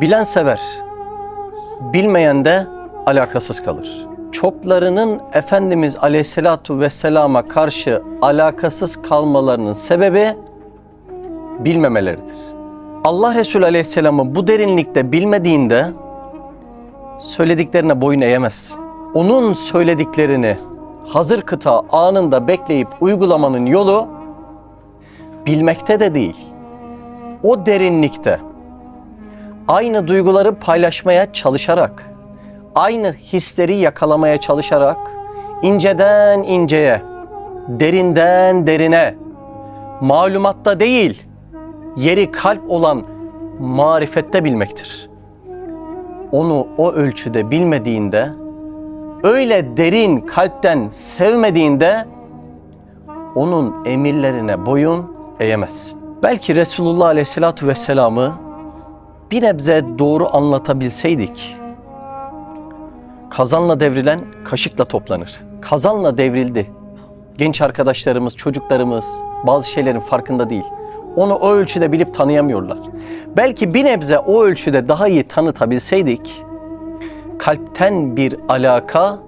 Bilen sever, bilmeyen de alakasız kalır. Çoklarının Efendimiz Aleyhisselatu Vesselam'a karşı alakasız kalmalarının sebebi bilmemeleridir. Allah Resulü Aleyhisselam'ı bu derinlikte bilmediğinde söylediklerine boyun eğemezsin. Onun söylediklerini hazır kıta anında bekleyip uygulamanın yolu bilmekte de değil. O derinlikte aynı duyguları paylaşmaya çalışarak, aynı hisleri yakalamaya çalışarak inceden inceye, derinden derine, malumatta değil, yeri kalp olan marifette bilmektir. Onu o ölçüde bilmediğinde, öyle derin kalpten sevmediğinde onun emirlerine boyun eğemezsin. Belki Resulullah Aleyhisselatü Vesselam'ı bir nebze doğru anlatabilseydik, kazanla devrilen kaşıkla toplanır. Kazanla devrildi. Genç arkadaşlarımız, çocuklarımız bazı şeylerin farkında değil. Onu o ölçüde bilip tanıyamıyorlar. Belki bir nebze o ölçüde daha iyi tanıtabilseydik, kalpten bir alaka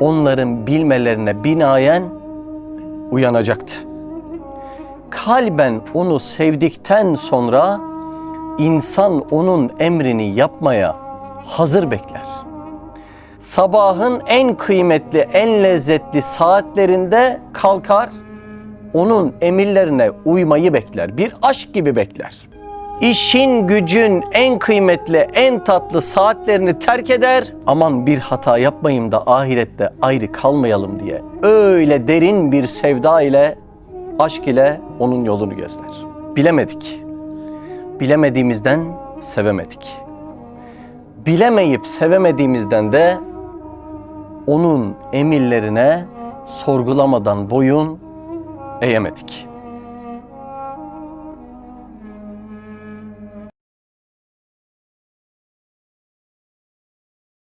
onların bilmelerine binaen uyanacaktı. Kalben onu sevdikten sonra insan onun emrini yapmaya hazır bekler. Sabahın en kıymetli, en lezzetli saatlerinde kalkar, onun emirlerine uymayı bekler. Bir aşk gibi bekler. İşin gücün en kıymetli, en tatlı saatlerini terk eder. Aman bir hata yapmayayım da ahirette ayrı kalmayalım diye. Öyle derin bir sevda ile, aşk ile onun yolunu gözler. Bilemedik. Bilemediğimizden sevemedik. Bilemeyip sevemediğimizden de onun emirlerine sorgulamadan boyun eğemedik.